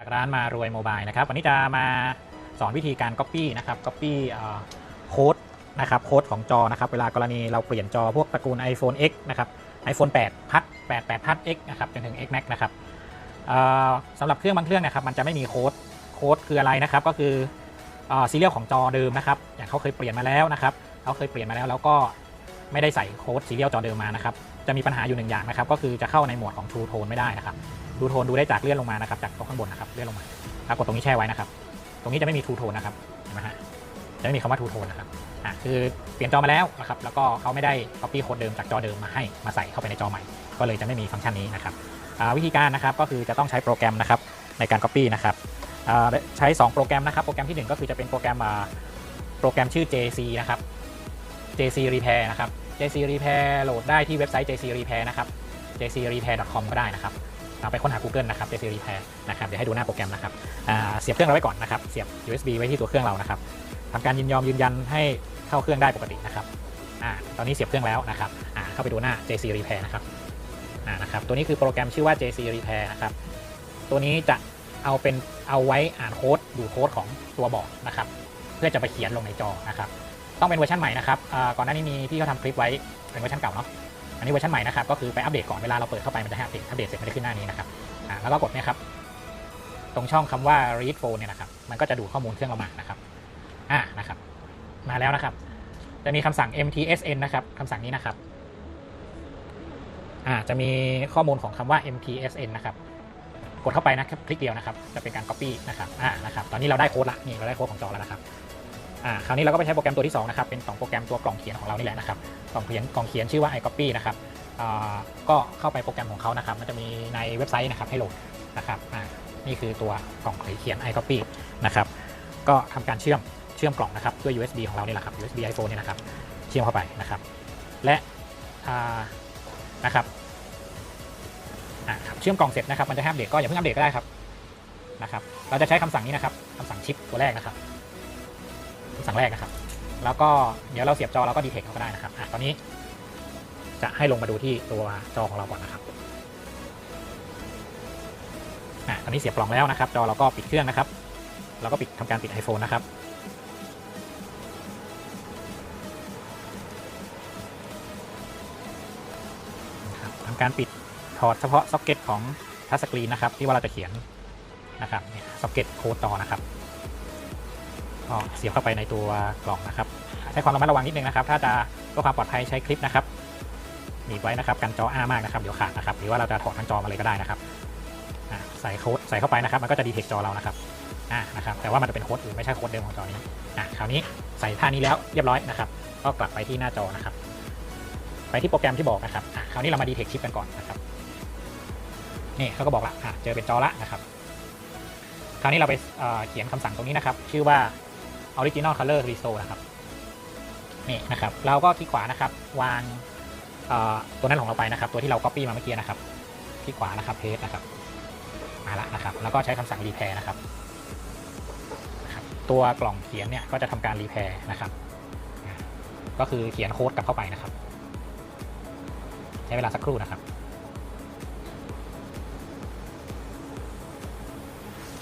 จากร้านมารวยโมบายนะครับวันนี้จะมาสอนวิธีการ Copy นะครับ Copy โค้ดนะครับโค้ดของจอนะครับเวลากรณีเราเปลี่ยนจอพวกตระกูล iPhone X นะครับ iPhone 8พัด8 8พัด X นะครับจนถึง X Max นะครับสำหรับเครื่องบางเครื่องนะครับมันจะไม่มีโค้ดโค้ดคืออะไรนะครับก็คือซีเรียลของจอเดิมนะครับอย่างเขาเคยเปลี่ยนมาแล้วนะครับเขาเคยเปลี่ยนมาแล้วแล้วก็ ไม่ได้ใส่โค้ดซีเรียลจอเดิมมานะครับ จะมีปัญหาอยู่หนึ่งอย่างนะครับ ก็คือจะเข้าในหมวดของ True Tone ไม่ได้นะครับดูโทนดูได้จากเลื่อนลงมานะครับ จากตรงข้างบนนะครับ เลื่อนลงมาถ้ากดตรงนี้แช่ไว้นะครับ ตรงนี้จะไม่มีทูโทนนะครับ เห็นไหมฮะ จะไม่มีคำว่าทูโทนนะครับ อะ คือเปลี่ยนจอมาแล้วนะครับ แล้วก็เขาไม่ได้ copy โค้ดเดิมจากจอเดิมมาให้ มาใส่เข้าไปในจอใหม่ ก็เลยจะไม่มีฟังก์ชันนี้นะครับวิธีการนะครับ ก็คือจะต้องใช้โปรแกรมนะครับในการ copy นะครับใช้ 2 โปรแกรมนะครับ โปรแกรมทีหนึ่1 ก็คือจะเป็นโปรแกรมโปรแกรมชื่อ JC นะครับ JC Repair นะครับ JC Repair โหลดได้ที่เว็บไซต์ JC Repair นะครับ jcrepair.com ก็ได้นะครับเอาไปค้นหา Google นะครับ JC Repair นะครับ เดี๋ยวให้ดูหน้าโปรแกรมนะครับเสียบเครื่องเราไว้ก่อนนะครับ เสียบ USB ไว้ที่ตัวเครื่องเรานะครับทำการยินยอมยืนยันให้เข้าเครื่องได้ปกตินะครับตอนนี้เสียบเครื่องแล้วนะครับเข้าไปดูหน้า JC Repair นะครับนะครับตัวนี้คือโปรแกรมชื่อว่า JC Repair นะครับตัวนี้จะเอาเป็นเอาไว้อ่านโค้ดดูโค้ดของตัวบอร์ดนะครับ เพื่อจะไปเขียนลงในจอนะครับ ต้องเป็นเวอร์ชันใหม่นะครับก่อนหน้านี้มีพี่เขาทำคลิปไว้เป็นเวอร์ชันเก่าเนาะอันนี้เวอร์ชันใหม่นะครับก็คือไปอัปเดตก่อนเวลาเราเปิดเข้าไปมันจะให้อัปเดตอัปเดตเสร็จมันจะขึ้นหน้านี้นะครับแล้วก็กดเนี่ยครับตรงช่องคำว่า read phone เนี่ยนะครับมันก็จะดูข้อมูลเครื่องเรามานะครับอ่านะครับมาแล้วนะครับ จะมีคำสั่ง mtsn นะครับคำสั่งนี้นะครับอ่าจะมีข้อมูลของคำว่า mtsn นะครับกดเข้าไปนะครับคลิกเดียวนะครับ จะเป็นการ copy นะครับอ่านะครับตอนนี้เราได้โค้ดละนี่เราได้โค้ดของจอแล้วนะครับ อ่าคราวนี้เราก็ไปใช้โปรแกรมตัวที่สองนะครับเป็นสองโปรแกรมตัวกล่องเขียนของเรานี่แหละนะครับกล่องเขียนกล่องเขียนชื่อว่า iCopy นะครับอ่าก็เข้าไปโปรแกรมของเขานะครับมันจะมีในเว็บไซต์นะครับให้โหลดนะครับอ่านี่คือตัวกล่องเขียน iCopy นะครับก็ทำการเชื่อมเชื่อมกล่องนะครับด้วย USB ของเรานี่แหละครับ USB iPhone เนี่ยนะครับเชื่อมเข้าไปนะครับและอ่านะครับอ่าครับเชื่อมกล่องเสร็จนะครับมันจะให้อัปเดตก็อย่าเพิ่งอัปเดตก็ได้ครับนะครับเราจะใช้คำสั่งนี้นะครับคำสั่งชิปตัวแรกนะครับ คำสั่งแรกนะครับ แล้วก็เดี๋ยวเราเสียบจอเราก็ดีเทคเขาก็ได้นะครับอะตอนนี้จะให้ลงมาดูที่ตัวจอของเราก่อนนะครับอะตอนนี้เสียบกล่องแล้วนะครับ จอเราก็ปิดเครื่องนะครับ เราก็ปิดทำการปิด iPhone นะครับนะครับทำการปิดถอดเฉพาะซ็อกเก็ตของทัชสกรีนนะครับ ที่ว่าเราจะเขียนนะครับซ็อกเก็ตโค้ดจอนะครับ ก็เสียบเข้าไปในตัวกล่องนะครับ ใช้ความระมัดระวังนิดนึงนะครับ ถ้าจะเพื่อความปลอดภัยใช้คลิปนะครับหนีบไว้นะครับกันจออ้ามากนะครับเดี๋ยวขาดนะครับ หรือว่าเราจะถอดทั้งจอมาเลยก็ได้นะครับใส่โค้ดใส่เข้าไปนะครับ มันก็จะดีเทคจอเรานะครับอ่านะครับ แต่ว่ามันจะเป็นโค้ดอื่นไม่ใช่โค้ดเดิมของจอนี้อ่าคราวนี้ใส่ท่านี้แล้วเรียบร้อยนะครับ ก็กลับไปที่หน้าจอนะครับ ไปที่โปรแกรมที่บอกนะครับอ่าคราวนี้เรามาดีเทคชิปกันก่อนนะครับนี่เขาก็บอกละอ่าเจอเป็นจอละนะครับ คราวนี้เราไปเเขียนคำสั่งตรงนี้นะครับ ชื่อว่า original color restore นะครับนี่นะครับเราก็คลิกขวานะครับ วางตัวนั้นของเราไปนะครับ ตัวที่เรา copy มาเมื่อกี้นะครับคลิกขวานะครับ paste นะครับมาละนะครับ แล้วก็ใช้คำสั่ง repair นะครับนะครับ ตัวกล่องเขียนเนี่ยก็จะทำการ repair นะครับ ก็คือเขียนโค้ดกลับเข้าไปนะครับ ใช้เวลาสักครู่นะครับ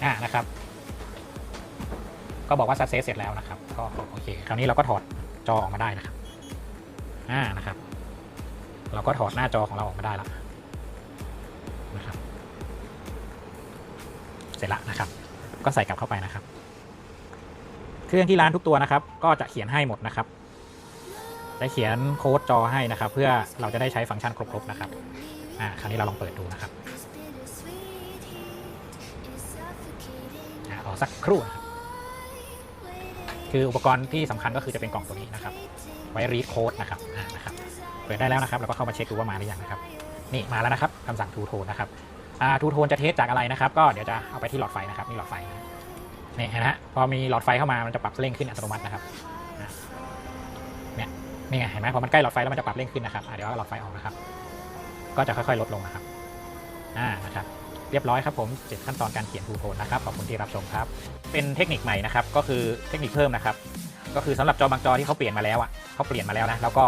อ่านะครับ ก็บอกว่า success เสร็จแล้วนะครับ ก็โอเค คราวนี้เราก็ถอดจอออกมาได้นะครับอ่านะครับ เราก็ถอดหน้าจอของเราออกมาได้แล้วนะครับ เสร็จละนะครับ ก็ใส่กลับเข้าไปนะครับ เครื่องที่ร้านทุกตัวนะครับ ก็จะเขียนให้หมดนะครับได้เขียนโค้ดจอให้นะครับ เพื่อเราจะได้ใช้ฟังก์ชันครบๆนะครับอ่าคราวนี้เราลองเปิดดูนะครับอ่ารอสักครู่นะครับ คืออุปกรณ์ที่สำคัญก็คือจะเป็นกล่องตัวนี้นะครับ ไว้รีดโค้ดนะครับนะครับ เปิดได้แล้วนะครับ เราก็เข้ามาเช็คดูว่ามาหรือยังนะครับ นี่มาแล้วนะครับคำสั่งทูโทนนะครับอ่าทูโทนจะเทสจากอะไรนะครับ ก็เดี๋ยวจะเอาไปที่หลอดไฟนะครับนี่หลอดไฟนะนี่นไหมฮะพอมีหลอดไฟเข้ามามันจะปรับเร่งขึ้นอัตโนมัตินะครับเนี่ยนี่ไงเห็นไหมพอมันใกล้หลอดไฟแล้วมันจะปรับเร่งขึ้นนะครับเดี๋ยวหลอดไฟออกนะครับ ก็จะค่อยๆลดลงนะครับอ่านะครับ เรียบร้อยครับผมเจ็ดขั้นตอนการเขียนทูโทนนะครับ ขอบคุณที่รับชมครับ เป็นเทคนิคใหม่นะครับ ก็คือเทคนิคเพิ่มนะครับ ก็คือสำหรับจอบางจอที่เขาเปลี่ยนมาแล้วอะเขาเปลี่ยนมาแล้วนะ แล้วก็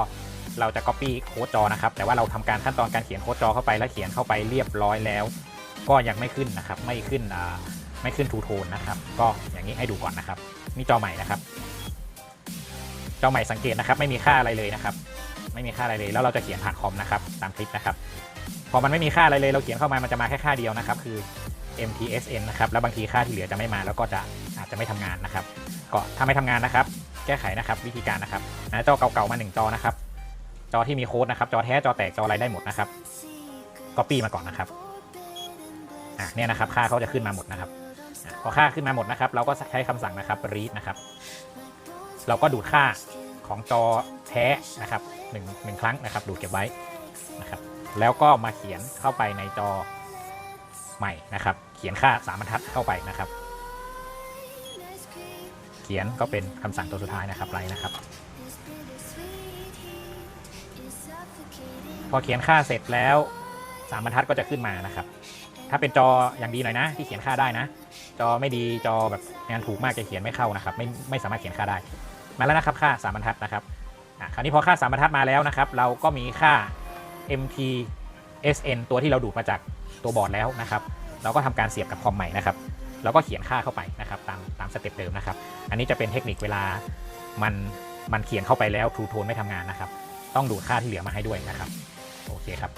เราจะ copy โค้ดจอนะครับ แต่ว่าเราทำการขั้นตอนการเขียนโค้ดจอเข้าไปแล้วเขียนเข้าไปเรียบร้อยแล้ว ก็ยังไม่ขึ้นนะครับ ไม่ขึ้นอ่าไม่ขึ้นทูโทนนะครับ ก็อย่างนี้ให้ดูก่อนนะครับ นี่จอใหม่นะครับ จอใหม่สังเกตนะครับ ไม่มีค่าอะไรเลยนะครับ ไม่มีค่าอะไรเลย แล้วเราจะเขียนผ่านคอมนะครับ ตามคลิปนะครับ พอมันไม่มีค่าอะไรเลยเราเขียนเข้ามามันจะมาแค่ค่าเดียวนะครับ คือ MTSN นะครับ แล้วบางทีค่าที่เหลือจะไม่มาแล้วก็จะอาจจะไม่ทำงานนะครับ ก็ถ้าไม่ทำงานนะครับ แก้ไขนะครับ วิธีการนะครับนะจอเก่าๆมา 1 จอนะครับ จอที่มีโค้ดนะครับ จอแท้จอแตกจออะไรได้หมดนะครับ copy มาก่อนนะครับอะเนี่ยนะครับ ค่าเขาจะขึ้นมาหมดนะครับพอค่าขึ้นมาหมดนะครับ เราก็ใช้คำสั่งนะครับ read นะครับ เราก็ดูดค่าของจอแท้นะครับหนึ่งหนึ่งครั้งนะครับ ดูดเก็บไว้นะครับ แล้วก็มาเขียนเข้าไปในจอใหม่นะครับ เขียนค่าสามบรรทัดเข้าไปนะครับ เขียนก็เป็นคำสั่งตัวสุดท้ายนะครับไลน์นะครับ พอเขียนค่าเสร็จแล้วสามบรรทัดก็จะขึ้นมานะครับ ถ้าเป็นจออย่างดีหน่อยนะ ที่เขียนค่าได้นะ จอไม่ดีจอแบบงานถูกมากจะเขียนไม่เข้านะครับ ไม่ไม่สามารถเขียนค่าได้ มาแล้วนะครับค่า3บรรทัดนะครับอะคราวนี้พอค่า3บรรทัดมาแล้วนะครับ เราก็มีค่า MTSN ตัวที่เราดูดมาจากตัวบอร์ดแล้วนะครับเราก็ทำการเสียบกับคอมใหม่นะครับเราก็เขียนค่าเข้าไปนะครับตามตามสเต็ปเดิมนะครับ อันนี้จะเป็นเทคนิคเวลามันมันเขียนเข้าไปแล้วทรูโทนไม่ทำงานนะครับ ต้องดูดค่าที่เหลือมาให้ด้วยนะครับ โอเคครับ